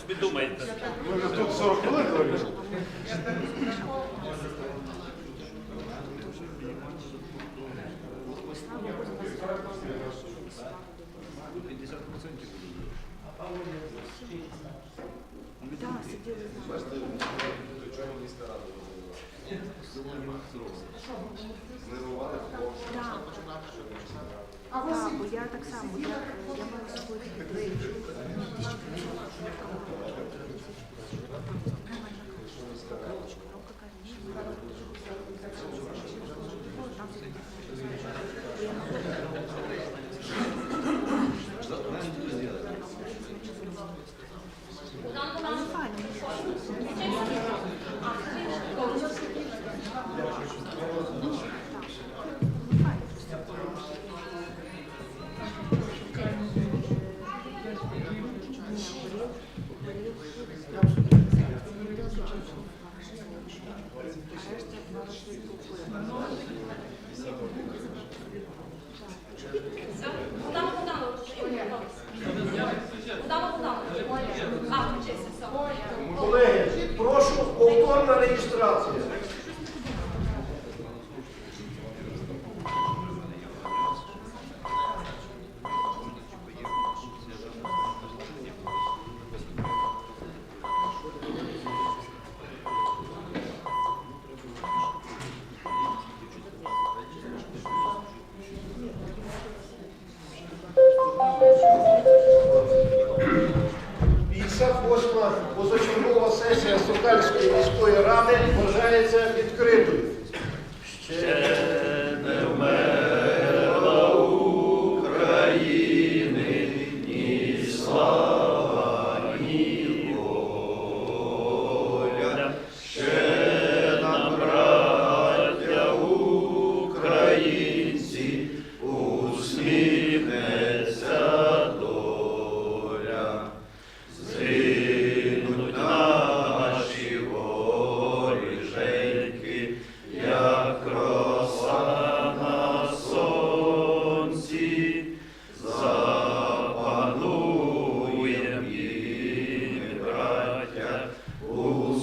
Собі думаєте. Ми вже тут 40 хвилин говорили. Да, сидели. Да, бо я так само. Сесія міської ради вважається відкритою. У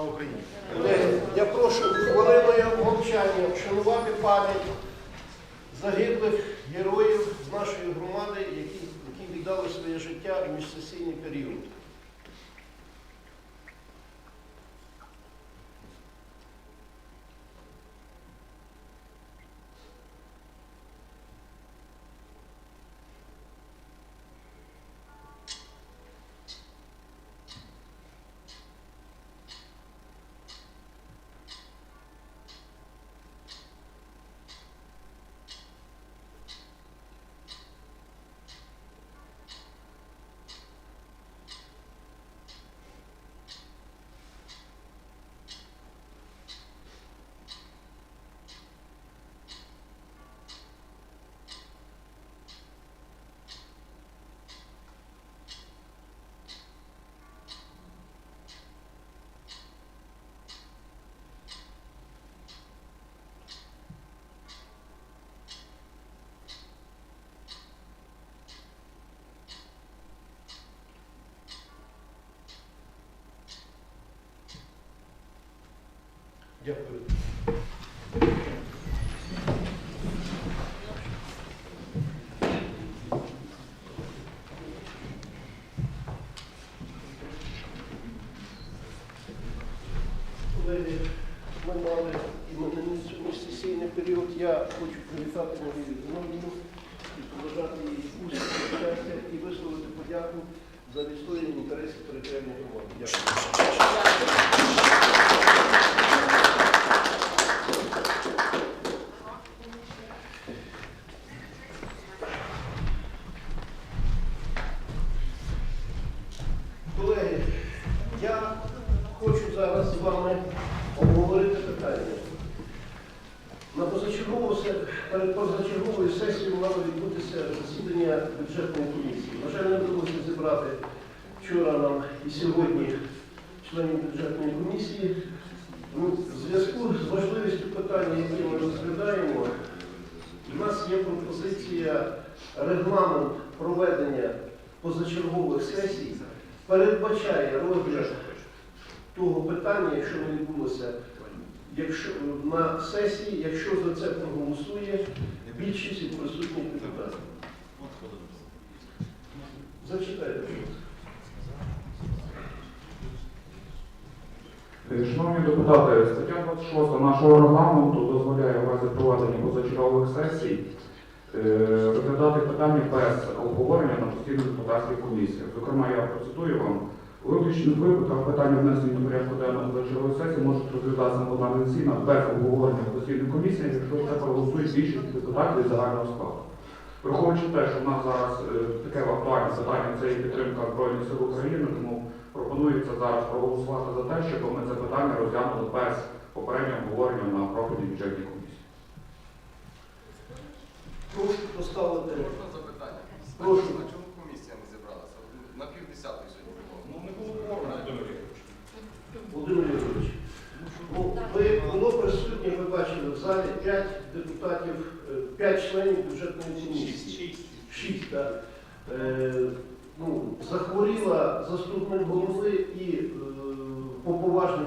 Слава Україні! Я прошу хвилиною мовчання вшанувати пам'ять загиблих героїв з нашої громади, які, які віддали своє життя у міжсесійний період. Дякую. Колеги, ми мали сесійний період. Я хочу привітати Марію Зиновію і побажати їй успіху, і висловити подяку за відстоєння інтересів територіальної громади. Дякую. Колеги, я хочу зараз з вами обговорити питання. На позачергову се- перед позачерговою сесією мало відбутися засідання бюджетної комісії. На жаль, не вдалося зібрати вчора нам і сьогодні членів бюджетної комісії. Ну, в зв'язку з важливістю питання, яке ми розглядаємо, у нас є пропозиція регламент проведення позачергових сесій передбачає розгляд того питання, якщо не відбулося якщо, на сесії, якщо за це проголосує більшість від присутніх депутатів. Зачитайте. Е, Шановні депутати, стаття 26 нашого регламенту дозволяє в разі проведення позачергових сесій е, розглядати питання без обговорення на постійних депутатських комісіях. Зокрема, я процитую вам. У виключних випадках питання внесення до порядку денного позачергової сесії можуть розглядатися на пленарних засіданнях без обговорення в постійних комісіях, якщо це проголосують більшість депутатів від загального складу. Враховуючи те, що в нас зараз е, таке актуальне питання це і підтримка Збройних сил України, тому пропонується зараз проголосувати за те, щоб ми це питання розглянули без попереднього обговорення на профільній бюджетній комісії. Прошу поставити. Запитання? Прошу. А чому комісія не зібралася? На півдесятої сьогодні було. Ну, не було кворуму, Володимир Ігорович. Володимир Юрійович, ну, ви було присутні, ви бачили в залі 5 депутатів, 5 членів бюджетної комісії. Е, ну, захворіла заступник голови і е, по поважних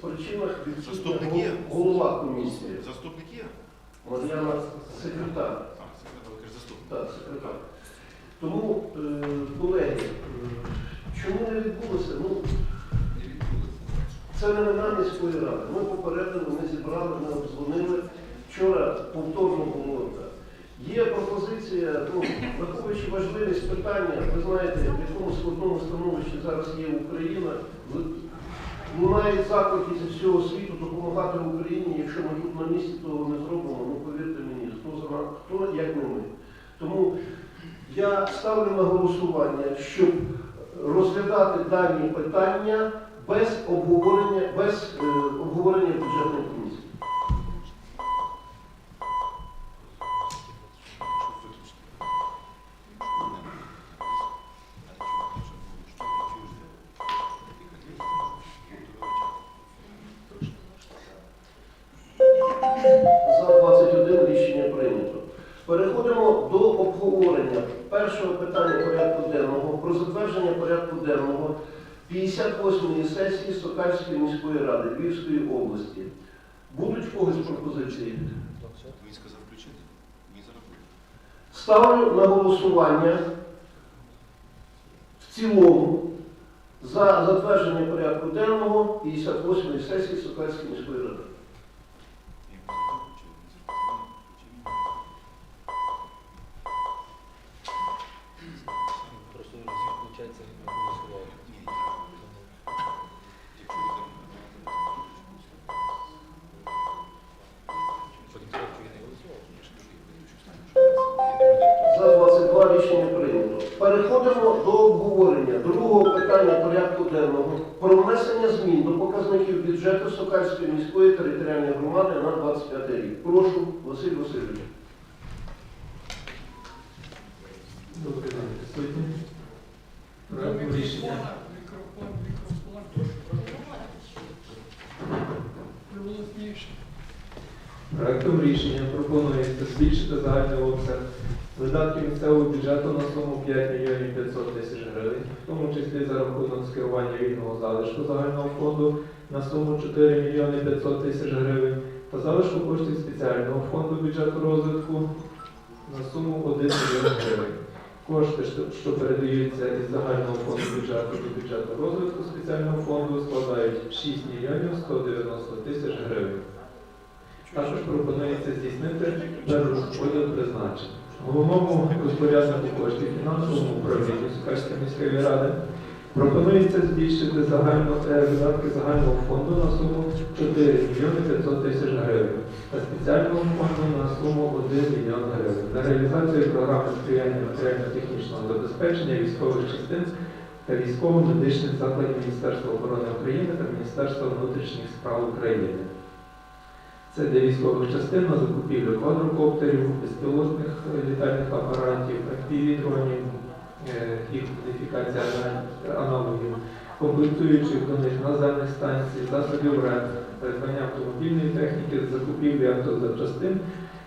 причинах відсутня Заступник є? голова комісії. Заступник є? Мар'яна секретар. А, секретар, ви кажете, заступник. Так, секретар. Тому, е, колеги, е, чому не відбулося? Ну, Не відбулося. це не вина міської ради. Ми попередили, ми зібрали, ми обдзвонили. Вчора повторно було так. Є пропозиція, ну, враховуючи важливість питання, ви знаєте, в якому складному становищі зараз є Україна. Лунають заклики зі всього світу допомагати Україні. Якщо ми тут на місці того не зробимо, ну повірте мені, хто за нас, хто як не ми. Тому я ставлю на голосування, щоб розглядати дані питання без обговорення, без е, обговорення бюджетної Переходимо до обговорення першого питання порядку денного про затвердження порядку денного 58-ї сесії Сокальської міської ради Львівської області. Будуть в когось пропозиції? Він сказав включити. Ставлю на голосування в цілому за затвердження порядку денного 58-ї сесії Сокальської міської ради. Проект рішення. Проектом рішення пропонується збільшити загальний обсяг видатків місцевого бюджету на суму 5 мільйонів 500 тисяч гривень, в тому числі за рахунок скерування вільного залишку загального фонду на суму 4 мільйони 500 тисяч гривень та залишку коштів спеціального фонду бюджету розвитку на суму 1 мільйон гривень. Кошти, що- передаються із загального фонду бюджету до бюджету розвитку спеціального фонду, складають 6 мільйонів 190 тисяч гривень. Також пропонується здійснити перерозподіл призначень. Головному розпоряднику коштів фінансовому управлінню Сукарської міської ради пропонується збільшити загальну е, видатки загального фонду на суму 4 мільйони 500 тисяч гривень та спеціального фонду на суму 1 мільйон гривень на реалізацію програми сприяння матеріально-технічного забезпечення військових частин та військово-медичних закладів Міністерства оборони України та Міністерства внутрішніх справ України. Це для військових частин на закупівлю квадрокоптерів, безпілотних літальних апаратів, FPV-дронів, їх модифікація аналогів, комплектуючих до них наземних станцій, засобів РЕП, придбання автомобільної техніки, закупівлі автозапчастин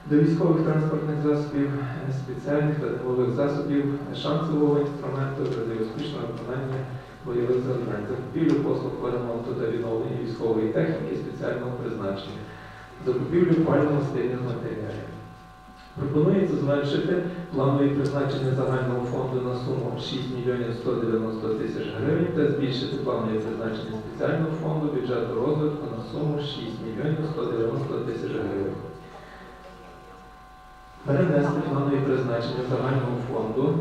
до військових транспортних засобів, е, спеціальних та засобів, шансового інструменту для успішного виконання бойових завдань, закупівлю послуг по ремонту та відновлення військової техніки спеціального призначення. Закупівлю пально-мастильних матеріалів. Пропонується зменшити планові призначення загального фонду на суму 6 мільйонів 190 тисяч гривень та збільшити планові призначення спеціального фонду бюджету розвитку на суму 6 мільйонів 190 тисяч гривень. Перенести планові призначення загального фонду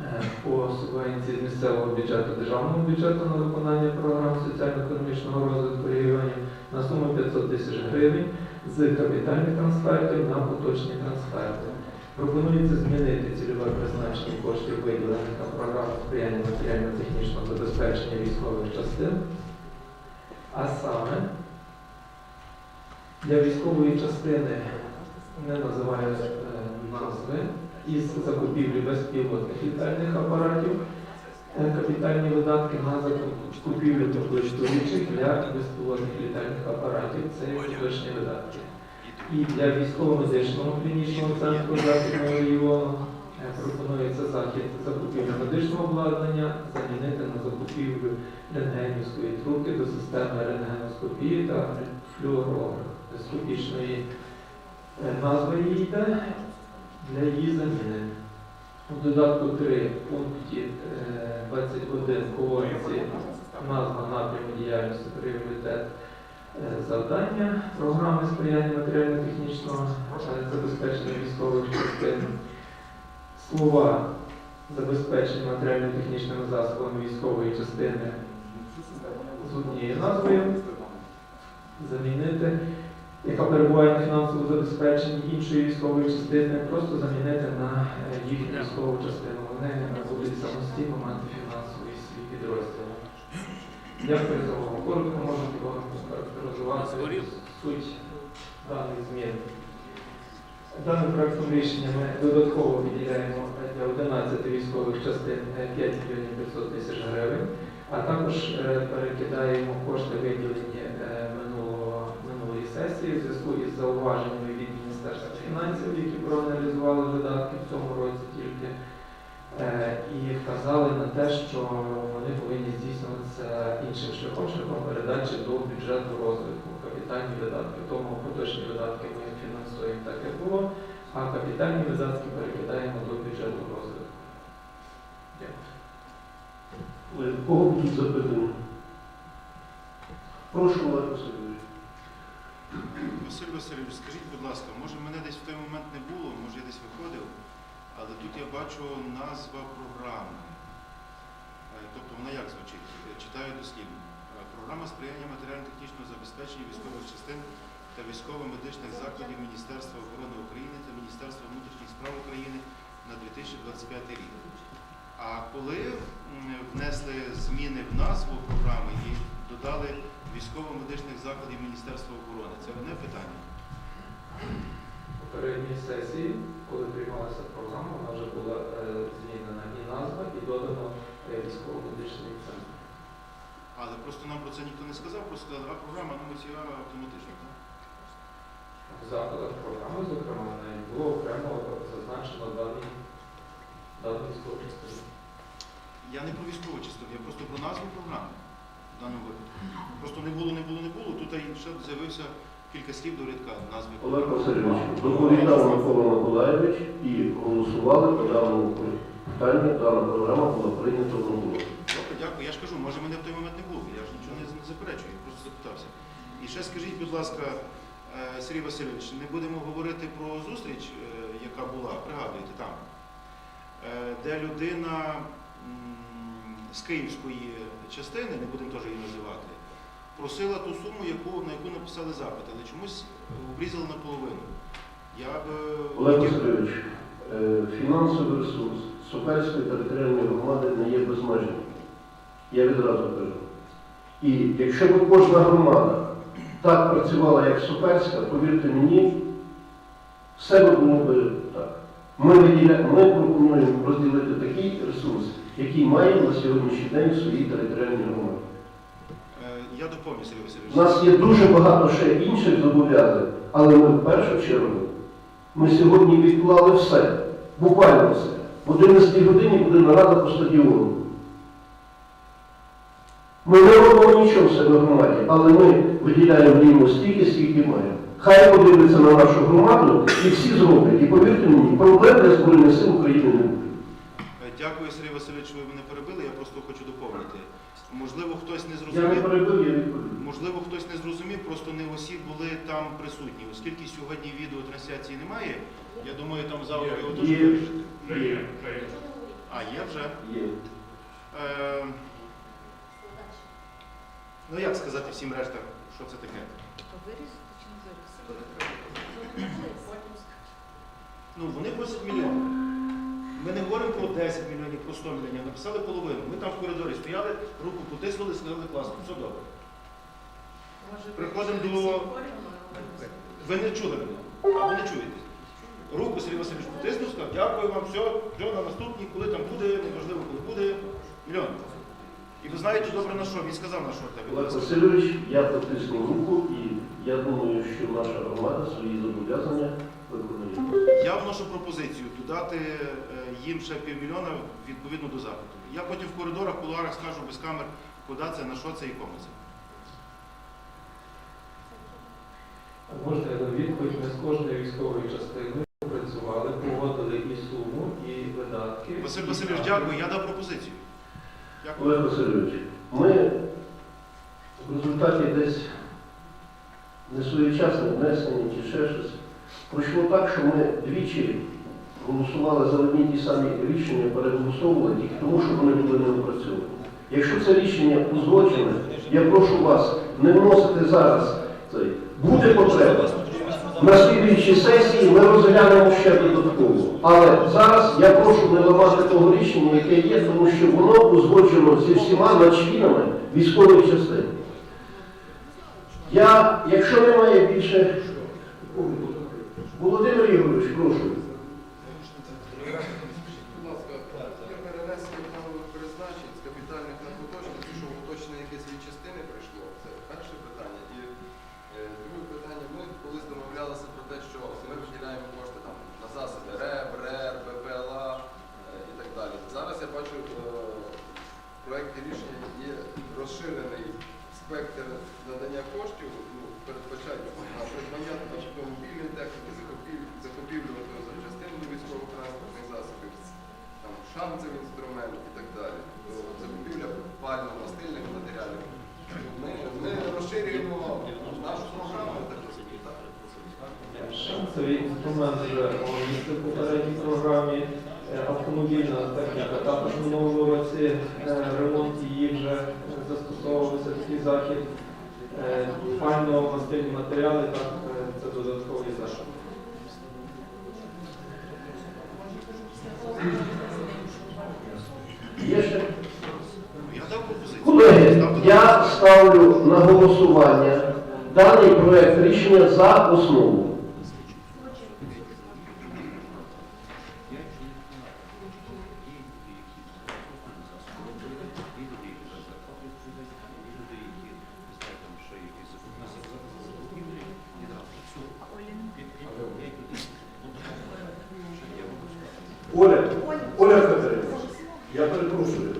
е, по субвенції з місцевого бюджету державного бюджету на виконання програм соціально-економічного розвитку регіонів на суму 500 тисяч гривень з капітальних трансфертів на поточні трансферти. Пропонується змінити цільове призначення коштів виділених на програму сприяння матеріально-технічного забезпечення військових частин, а саме для військової частини не називаю е, назви із закупівлі безпілотних літальних апаратів капітальні видатки на закупівлю тепловичних для безпілотних літальних апаратів. Це є поточні видатки. І для військово-медичного клінічного центру Західного регіону е, пропонується захід закупівлі медичного обладнання замінити на закупівлю рентгенівської трубки до системи рентгеноскопії та флюорографії. Назва її йде для її заміни. У додатку 3 в пункті е, 21 колонці назва напряму діяльності пріоритет е, завдання програми сприяння матеріально-технічного е, забезпечення військових частин. Слова забезпечення матеріально-технічними засобами військової частини з однією назвою замінити яка перебуває на фінансовому забезпеченні іншої військової частини, просто замінити на е, їхню військову частину. Вони е, будуть самостійно мати фінансовий свій підрозділ. Дякую за увагу. Коротко можемо характеризувати суть даних змін. Даним проектом рішення ми додатково виділяємо для 11 військових частин е, 5 мільйонів 500 тисяч гривень, а також е, перекидаємо кошти минулої сесії в зв'язку із зауваженнями від Міністерства фінансів, які проаналізували видатки в цьому році тільки, е, і вказали на те, що вони повинні здійснюватися іншим шляхом, шляхом передачі до бюджету розвитку, капітальні видатки. Тому поточні видатки ми фінансуємо так, як було, а капітальні видатки перекидаємо до бюджету розвитку. Дякую. Кого будуть запитання? Прошу, Олег Васильович. Скажіть, будь ласка, може мене десь в той момент не було, може я десь виходив, але тут я бачу назва програми. Е, Тобто вона як звучить? Читаю дослівно. Е, Програма сприяння матеріально-технічного забезпечення військових частин та військово-медичних закладів Міністерства оборони України та Міністерства внутрішніх справ України на 2025 рік. А коли внесли зміни в назву програми і додали військово-медичних закладів Міністерства оборони, це одне питання. Попередній сесії, коли приймалася програма, вона вже була е, змінена і назва, і додано е, військово-медичний центр. Але просто нам про це ніхто не сказав, просто сказали, а програма ну, ці а, автоматично. Так? В заходах програми, зокрема, було окремо зазначено дані військової частини. Я не про військову частину, я просто про назву програми даному випадку. Просто не було, не було, не було. Тут ще з'явився кілька слів до рядка назви. Олег Васильович, доповідав Микола Миколаївич і голосували по даному питанню. Дана програма була прийнята в роботу. Добре, дякую. Я ж кажу, може мене в той момент не було. Я ж нічого не, заперечую, я просто запитався. І ще скажіть, будь ласка, Е, Сергій Васильович, не будемо говорити про зустріч, е, яка була, пригадуєте, там, е, де людина з київської частини, не будемо теж її називати, просила ту суму, яку, на яку написали запит, але чомусь обрізали наполовину. Я б е, Олег Васильович, е, фінансовий ресурс Суперської територіальної громади не є безмежним. Я відразу кажу. І якщо б кожна громада так працювала, як Суперська, повірте мені, все би було б так. Ми, ми пропонуємо розділити такий ресурс, який має на сьогоднішній день в своїй територіальній громаді. Е, Я доповню, Сергій Васильович. У нас є дуже багато ще інших зобов'язань, але ми в першу чергу ми сьогодні відклали все, буквально все. В 11 годині буде нарада по стадіону. Ми не робимо нічого в себе громаді, але ми виділяємо рівно стільки, скільки маємо. Хай подивляться на нашу громаду і всі зроблять. І повірте мені, проблем для Збройних сил України не буде. Дякую, Сергій Васильович, ви мене перебили, я просто хочу доповнити. Можливо, хтось не Я зрозумів. перебив, я відповів. Можливо, хтось не зрозумів, просто не усі були там присутні. Оскільки сьогодні відеотрансляції немає, я думаю, там завтра його теж Є. вирішити. Є. А, є вже. Є. Е, ну як сказати всім рештам, що це таке? То вирізати чи не вирізати? Ну, вони просять мільйон. Ми не говоримо про 10 мільйонів, про 100 мільйонів, написали половину. Ми там в коридорі стояли, руку потиснули, сказали класно, все добре. Приходимо до- Ви не чули мене, або не чуєте. Руку Сергій Васильович потиснув, сказав, дякую вам, все, все, на наступній, коли там буде, неважливо, коли буде, мільйон. І ви знаєте добре на що, він сказав на що тебе. Олег Васильович, я потиснув руку і я думаю, що наша громада свої зобов'язання виконує. Я вношу пропозицію додати е, їм ще півмільйона відповідно до запиту. Я потім в коридорах, кулуарах скажу без камер, куди це, на що це і кому це. Можна я дам відповідь, ми з кожної військової частини працювали, погодили і суму, і видатки. Василь Васильович, дякую, я дав пропозицію. Дякую. Олег Васильович, ми в результаті десь несвоєчасне внесення чи ще щось. Пройшло так, що ми двічі голосували за одні ті самі рішення, переголосовували тільки тому, що вони були не опрацьовані. Якщо це рішення узгоджене, я прошу вас не вносити зараз цей. Буде потреба. На слідуючій сесії ми розглянемо ще додатково. Але зараз я прошу не ламати того рішення, яке є, тому що воно узгоджено зі всіма начинами військової частини. Я, якщо немає більше. Володимир Ігорович, прошу. Інструмент вже містив в попередній програмі. Е, Автомобільна техніка також в минулому році е, ремонт її вже застосовувався такий захід. Е, Пально-мастильні матеріали, так, це додатковий захід. Я. Колеги, я ставлю на голосування даний проект рішення за основу. Оля, Оля Федорівна, я перепрошую.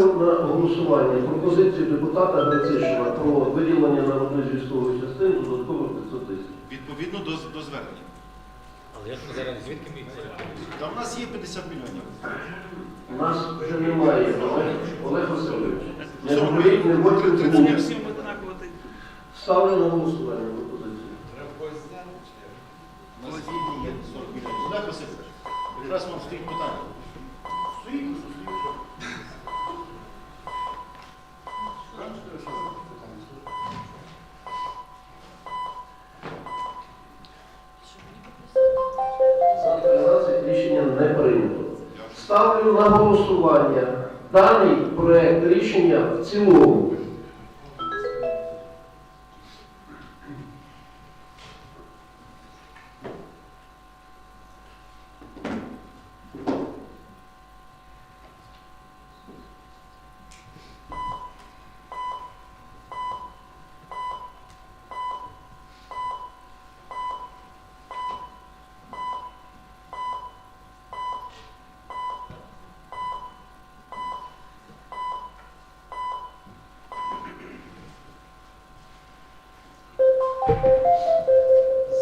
Ставлю на голосування пропозицію депутата Грицишина про виділення на одну з військових частин додаткових 500 тисяч. Відповідно до, до звернення. Але як ми зараз звідки ми їх? Та в нас є 50 мільйонів. У нас вже немає Олег, Олег Васильович. Не говоріть, не всім однаково. Ставлю на голосування пропозицію. У нас є 40 мільйонів. Олег Васильович, якраз вам стоїть питання. Даний проект рішення в цілому.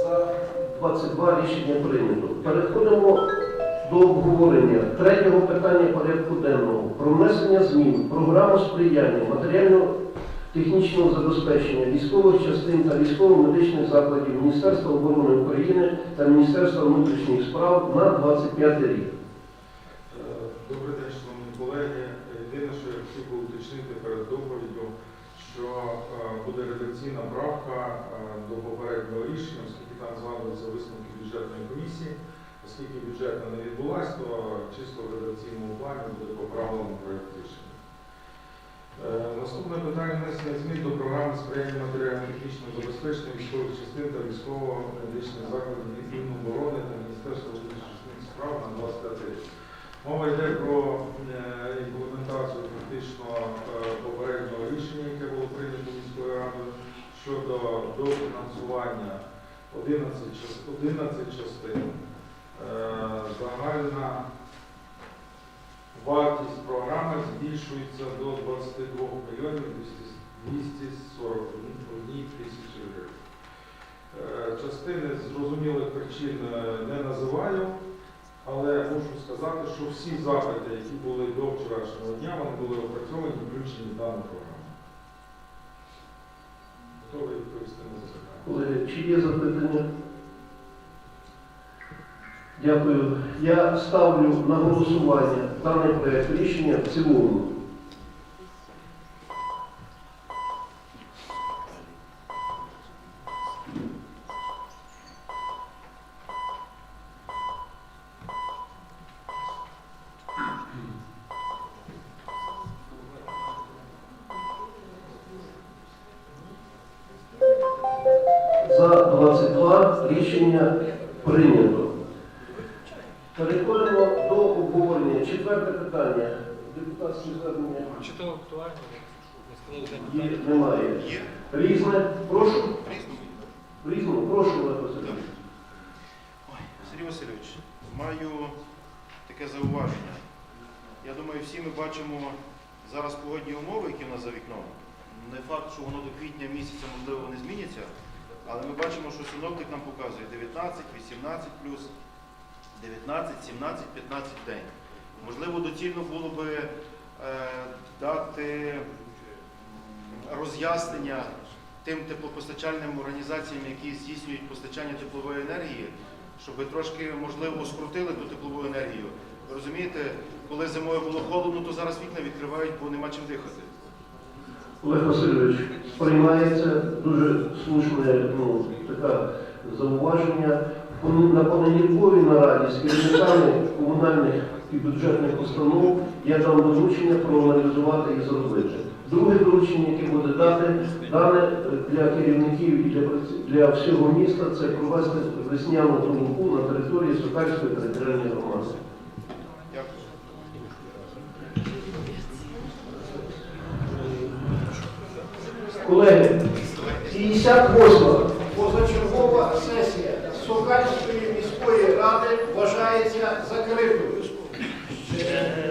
За 22 рішення прийнято. Переходимо до обговорення третього питання порядку денного про внесення змін програму сприяння матеріально-технічного забезпечення військових частин та військово-медичних закладів Міністерства оборони України та Міністерства внутрішніх справ на 25 рік. Е, Добрий день, шановні колеги. Єдине, що я хотів би уточнити перед доповіддю, що е, буде редакційна правка е, до попереднього рішення, оскільки там згадуються висновки бюджетної комісії. Оскільки бюджетна не відбулась, то чисто в редакційному плані буде поправлено проєкт рішення. Е, Наступне питання внесення змін до програми сприяння матеріально-технічного забезпечення військових частин та військово-медичних закладів Міноборони та Міністерства внутрішніх справ на 25 рік. Мова йде про е, імплементацію фактично попереднього рішення, яке було прийнято радою щодо дофінансування 11, 11 частин. Е, Загальна вартість програми збільшується до 22 мільйонів 241 тисячі гривень. Е, Частини зрозумілих причин е, не називаю. Але мушу сказати, що всі запити, які були до вчорашнього дня, вони були опрацьовані включені в дану програму. Колеги, чи є запитання? Дякую. Я ставлю на голосування даний проект рішення в цілому. Чи то актуально? Немає. Є? Різне. Прошу. Різно. Різне. Прошу, Олег Васильович. Ой, Сергій Васильович, маю таке зауваження. Я думаю, всі ми бачимо зараз погодні умови, які в нас за вікном. Не факт, що воно до квітня місяця можливо не зміняться, але ми бачимо, що синоптик нам показує 19, 18 плюс, 19, 17, 15 день. Можливо, доцільно було би дати роз'яснення тим теплопостачальним організаціям, які здійснюють постачання теплової енергії, щоб трошки, можливо, скрутили ту теплову енергію. Ви розумієте, коли зимою було холодно, то зараз вікна відкривають, бо нема чим дихати. Олег Васильович, сприймається дуже слушне ну, таке зауваження. На понеділковій нараді з керівниками комунальних і бюджетних установ я дам доручення проаналізувати і зробити. Друге доручення, яке буде дати, дане е, для керівників і для, для всього міста, це провести весняну толоку на території Сокальської територіальної громади. Колеги, 58 позачергова сесія Сокальської міської ради вважається закритою. Yeah.